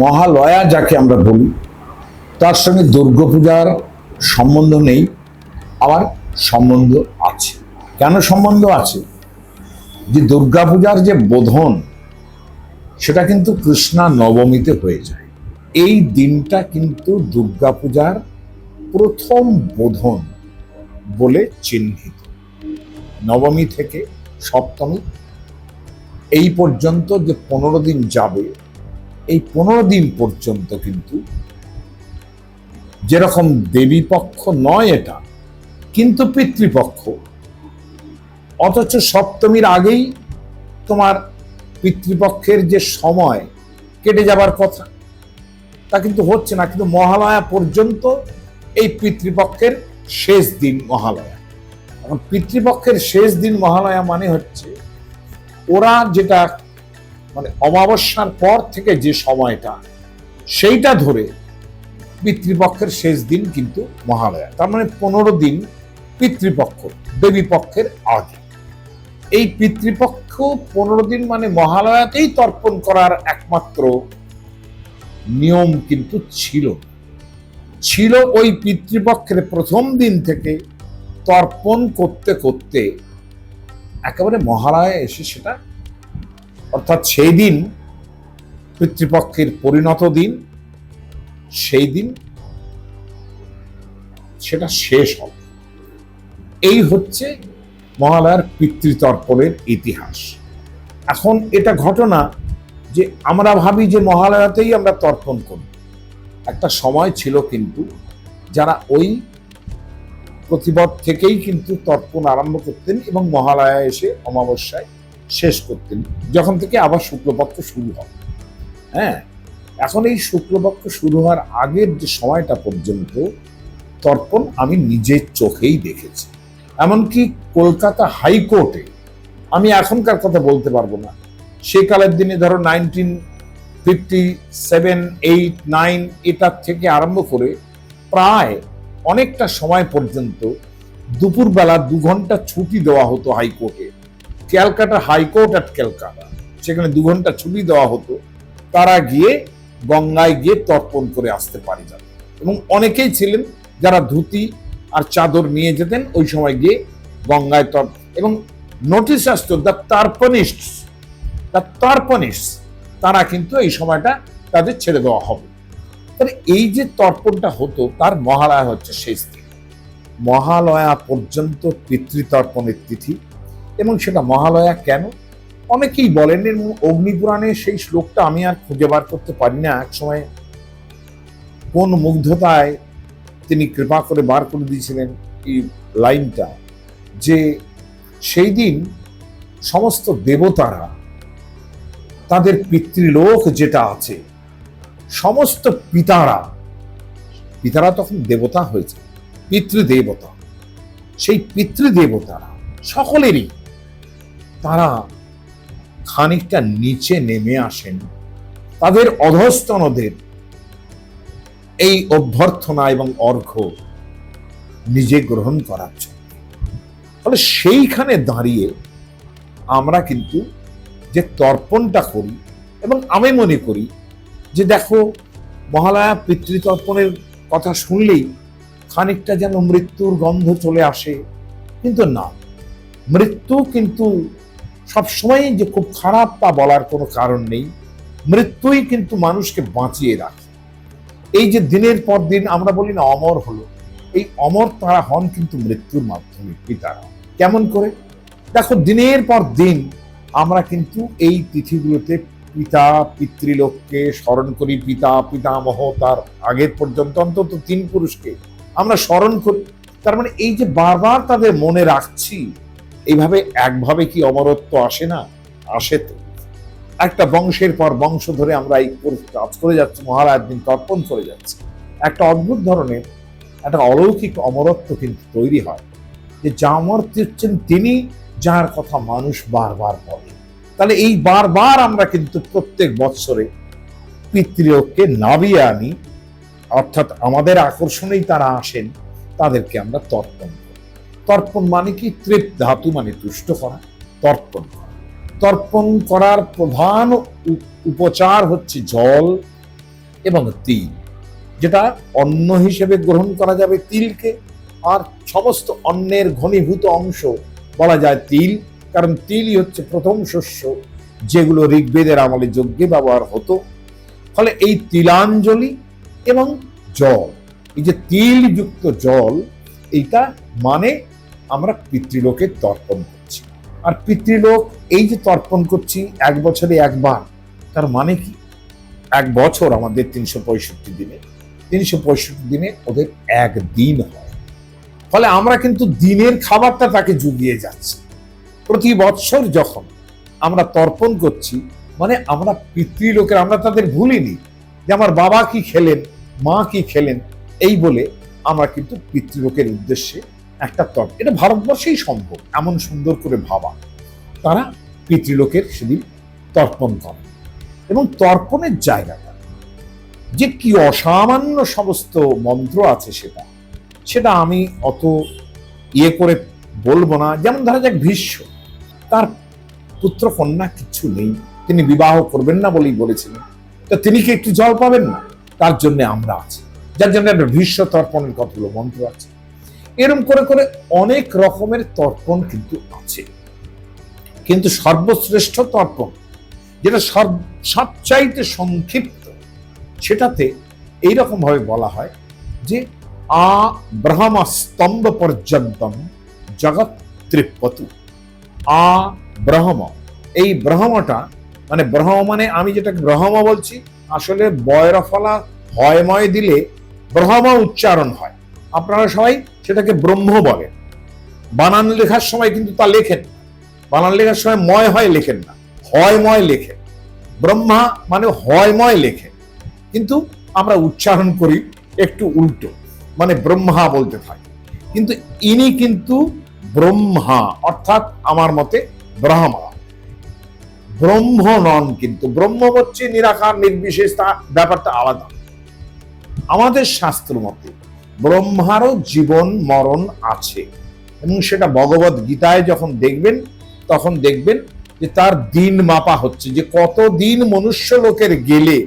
মহালয়া যাকে আমরা বলি, তার সঙ্গে দুর্গাপূজার সম্বন্ধ নেই, আবার সম্বন্ধ আছে। কেন সম্বন্ধ আছে? যে দুর্গাপূজার যে বোধন, সেটা কিন্তু কৃষ্ণা নবমীতে হয়ে যায়। এই দিনটা কিন্তু দুর্গাপূজার প্রথম বোধন বলে চিহ্নিত। নবমী থেকে সপ্তমী, এই পর্যন্ত যে পনেরো দিন যাবে এই পনেরো দিন পর্যন্ত কিন্তু যেরকম দেবী পক্ষ নয় এটা, কিন্তু পিতৃপক্ষ। অথচ সপ্তমীর আগেই তোমার পিতৃপক্ষের যে সময় কেটে যাবার কথা, তা কিন্তু হচ্ছে না, কিন্তু মহালয়া পর্যন্ত এই পিতৃপক্ষের শেষ দিন মহালয়া। এখন পিতৃপক্ষের শেষ দিন মহালয়া মানে হচ্ছে ওরা যেটা মানে অমাবস্যার পর থেকে যে সময়টা, সেইটা ধরে পিতৃপক্ষের শেষ দিন কিন্তু মহালয়া। তার মানে পনেরো দিন পিতৃপক্ষ দেবী পক্ষের আগে। এই পিতৃপক্ষ পনেরো দিন মানে মহালয়াতেই তর্পণ করার একমাত্র নিয়ম কিন্তু ছিল ছিল ওই পিতৃপক্ষের প্রথম দিন থেকে তর্পণ করতে করতে একেবারে মহালয়া এসে সেটা অর্থাৎ সেই দিন পিতৃপক্ষের পরিণত দিন, সেই দিন সেটা শেষ হবে। এই হচ্ছে মহালয়ার পিতৃতর্পণের ইতিহাস। এখন এটা ঘটনা যে আমরা ভাবি যে মহালয়াতেই আমরা তর্পণ করি। একটা সময় ছিল কিন্তু যারা ওই প্রতিবদ থেকেই কিন্তু তর্পণ আরম্ভ করতেন এবং মহালয়া এসে অমাবস্যায় শেষ করতেন, যখন থেকে আবার শুক্লপক্ষ শুরু হয়। হ্যাঁ এখন এই শুক্লপক্ষ শুরু হওয়ার আগের যে সময়টা পর্যন্ত তর্পণ আমি নিজের চোখেই দেখেছি। এমনকি কলকাতা হাইকোর্টে আমি এখনকার কথা বলতে পারব না। সে কালের দিনে ধরো nineteen fifty seven, eight, nine এটার থেকে আরম্ভ করে প্রায় অনেকটা সময় পর্যন্ত দুপুরবেলা দু ঘণ্টা ছুটি দেওয়া হতো হাইকোর্টে। ক্যালকাটা হাইকোর্ট অ্যাট ক্যালকাটা, সেখানে দু ঘণ্টা ছুটি দেওয়া হতো, তারা গিয়ে গঙ্গায় গিয়ে তর্পণ করে আসতে পারে যাবে এবং অনেকেই ছিলেন যারা ধুতি আর চাদর নিয়ে যেতেন, ওই সময় গিয়ে গঙ্গায় তর্প, এবং নোটিশ আসতো দ্য তার্পনিস্ট দ্য তার্পনিস্ট তারা কিন্তু এই সময়টা তাদের ছেড়ে দেওয়া হবে। তাহলে এই যে তর্পণটা হতো, তার মহালয়া হচ্ছে শেষ দিন মহালয়া পর্যন্ত পিতৃতর্পণের তিথি এবং সেটা মহালয়া কেন? অনেকেই বলেন অগ্নিপুরাণে সেই শ্লোকটা আমি আর খুঁজে বার করতে পারি না। এক সময় কোন মুগ্ধতায় তিনি কৃপা করে বার করে দিয়েছিলেন এই লাইনটা যে সেই দিন সমস্ত দেবতারা, তাদের পিতৃলোক যেটা আছে, সমস্ত পিতারা পিতারা তখন দেবতা হয়েছে, পিতৃদেবতা, সেই পিতৃদেবতারা সকলেরই তারা খানিকটা নিচে নেমে আসেন। তাদের অধস্তনদের এই অভ্যর্থনা এবং অর্ঘ্য নিজে গ্রহণ করার জন্য। ফলে সেইখানে দাঁড়িয়ে আমরা কিন্তু যে তর্পণটা করি এবং আমি মনে করি যে দেখো, মহালয়া পিতৃতর্পণের কথা শুনলেই খানিকটা যেন মৃত্যুর গন্ধ চলে আসে। কিন্তু না, মৃত্যু কিন্তু সবসময় যে খুব খারাপ তা বলার কোনো কারণ নেই। মৃত্যুই কিন্তু মানুষকে বাঁচিয়ে রাখে। এই যে দিনের পর দিন আমরা বলি না অমর হলো, এই অমর তারা হন কিন্তু মৃত্যুর মাধ্যমে পিতারা কেমন করে? দেখো, দিনের পর দিন আমরা কিন্তু এই তিথিগুলোতে পিতা, পিতৃলোককে স্মরণ করি, পিতা, পিতামহ, তার আগের পর্যন্ত, অন্তত তিন পুরুষকে আমরা স্মরণ করি। তার মানে এই যে বারবার তাদের মনে রাখছি এইভাবে একভাবে কি অমরত্ব আসে না? আসে তো। একটা বংশের পর বংশ ধরে আমরা এই কাজ করে যাচ্ছি মহারাজ দিন তর্পণ করে যাচ্ছি। একটা অদ্ভুত ধরনের, একটা অলৌকিক অমরত্ব কিন্তু তৈরি হয়, যে যা অমর্ত্য হচ্ছেন তিনি, যার কথা মানুষ বারবার বলে। তাহলে এই বারবার আমরা কিন্তু প্রত্যেক বৎসরে পিতৃলোককে নাবিয়ে আনি, অর্থাৎ আমাদের আকর্ষণেই তারা আসেন, তাদেরকে আমরা তর্পণ করি। তর্পণ মানে কি? তৃপ ধাতু মানে তুষ্ট করা, তর্পণ তর্পণ করার প্রধান উপচার হচ্ছে জল এবং তিল, যেটা অন্ন হিসেবে গ্রহণ করা যাবে তিলকে। আর সমস্ত অন্নের ঘনীভূত অংশ বলা যায় তিল, কারণ তিলই হচ্ছে প্রথম শস্য, যেগুলো ঋগ্বেদের আমলে যজ্ঞে ব্যবহার হতো। ফলে এই তিলাঞ্জলি এবং জল, এই যে তিলযুক্ত জল, এইটা মানে আমরা পিতৃলোকে তর্পণ করছি। আর পিতৃলোক এই যে তর্পণ করছি, এক বছরে একবার, তার মানে কি? এক বছর আমাদের তিনশো পঁয়ষট্টি দিনে। তিনশো পঁয়ষট্টি দিনে ওদের এক দিন হয়। ফলে আমরা কিন্তু দিনের খাবারটা তাকে জুগিয়ে যাচ্ছি। প্রতি বৎসর যখন আমরা তর্পণ করছি মানে আমরা পিতৃলোকের, আমরা তাদের ভুলিনি যে আমার বাবা কি খেলেন, মা কি খেলেন, এই বলে আমরা কিন্তু পিতৃলোকের উদ্দেশ্যে একটা তর্প এটা ভারতবর্ষেই সম্ভব, এমন সুন্দর করে ভাবা। তারা পিতৃলোকের সেদিন তর্পণ করে এবং তর্পণের জায়গাটা। যে কি অসামান্য সমস্ত মন্ত্র আছে সেটা সেটা আমি অত ইয়ে করে বলব না। যেমন ধরা যাক ভীষ্ম, তার পুত্র কন্যা কিচ্ছু নেই, তিনি বিবাহ করবেন না বলেই বলেছিলেন। তো তিনি কি একটু জল পাবেন না? তার জন্য আমরা আছি। যার জন্য একটা ভীষ্ম তর্পণের কতগুলো মন্ত্র আছে। এরম করে করে অনেক রকমের তর্পণ কিন্তু আছে। কিন্তু সর্বশ্রেষ্ঠ তর্পণ, যেটা সবচাইতে সংক্ষিপ্ত, সেটাতে এইরকম ভাবে বলা হয় যে, আ ব্রহ্ম স্তম্ভ পর্যন্তম জগৎ ত্রিপতু আ ব্রহ্ম, এই ব্রহ্মটা মানে ব্রহ্ম মানে আমি যেটাকে ব্রহ্ম বলছি, আসলে বয়রফলা হয়ময় দিলে ব্রহ্ম উচ্চারণ হয়। আপনারা সবাই সেটাকে ব্রহ্ম বলেন বানান লেখার সময় কিন্তু তা লেখেন বানান লেখার সময় ময় হয় লেখেন না। হয়ময় লেখেন ব্রহ্মা মানে হয়ময় লেখেন কিন্তু আমরা উচ্চারণ করি একটু উল্টো মানে ব্রহ্মা বলতে থাকি কিন্তু ইনি কিন্তু ব্রহ্মা, অর্থাৎ আমার মতে ব্রহ্মা। ব্রহ্ম নন কিন্তু। ব্রহ্ম হচ্ছে নিরাকার, নির্বিশেষ তা ব্যাপারটা আলাদা। আমাদের শাস্ত্র মতে ব্রহ্মারও জীবন, মরণ আছে। এবং সেটা ভগবত গীতায় যখন দেখবেন, তখন দেখবেন যে তার দিন মাপা হচ্ছে, যে কত দিন মনুষ্য লোকের গেলে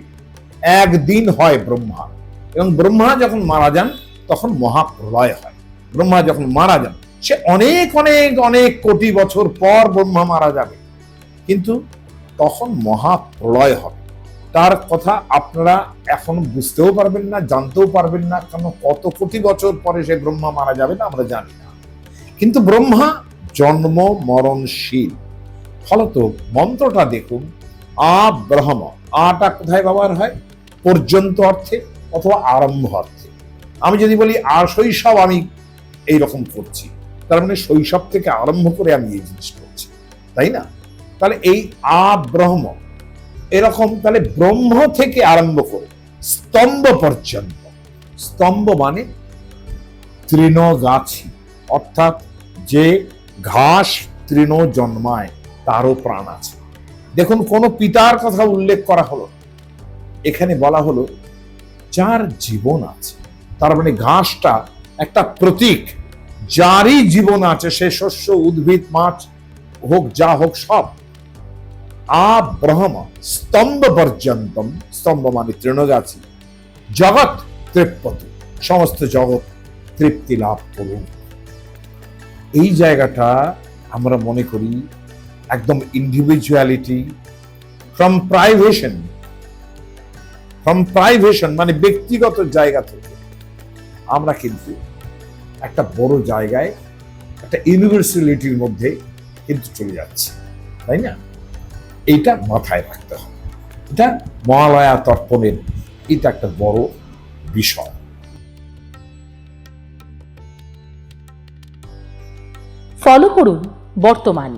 একদিন হয় ব্রহ্মা। এবং ব্রহ্মা যখন মারা যান, তখন মহাপ্রলয় হয়। ব্রহ্মা যখন মারা যান, সে অনেক অনেক অনেক কোটি বছর পর ব্রহ্মা মারা যাবে। কিন্তু তখন মহাপ্রলয় হবে। তার কথা আপনারা এখন বুঝতেও পারবেন না, জানতেও পারবেন না, কেন কত কোটি বছর পরে সে ব্রহ্মা মারা যাবে না আমরা জানি না। কিন্তু ব্রহ্মা জন্ম মরণশীল। ফলত মন্ত্রটা দেখুন, আ ব্রহ্ম, আটা কোথায় ব্যবহার হয়? পর্যন্ত অর্থে অথবা আরম্ভ অর্থে। আমি যদি বলি আর শৈশব আমি এই রকম করছি। তার মানে শৈশব থেকে আরম্ভ করে আমি এই জিনিস করছি। তাই না? তাহলে এই আ ব্রহ্ম এরকম তাহলে ব্রহ্ম থেকে আরম্ভ করে স্তম্ভ পর্যন্ত। স্তম্ভ মানে তৃণগাছি, অর্থাৎ যে ঘাস তৃণ জন্মায়, তারও প্রাণ আছে। দেখুন, কোন পিতার কথা উল্লেখ করা হলো এখানে বলা হলো, যার জীবন আছে, তার মানে ঘাসটা একটা প্রতীক, যারই জীবন আছে, সে শস্য, উদ্ভিদ, মাছ, হোক যা হোক সব আ ব্রহ্ম স্তম্ভ পর্যন্তম স্তম্ভ মানে তৃণগাছি। জগৎ তৃপ্পত, সমস্ত জগৎ তৃপ্তি লাভ করুন। এই জায়গাটা আমরা মনে করি একদম individuality from privation from privation মানে ব্যক্তিগত জায়গা থেকে। আমরা কিন্তু একটা বড় জায়গায় একটা ইউনিভার্সালিটির মধ্যে কিন্তু চলে যাচ্ছি, তাই না? এইটা মাথায় রাখতে হবে। এটা মহালয়া তর্পণের এটা একটা বড় বিষয়। ফলো করুন বর্তমান।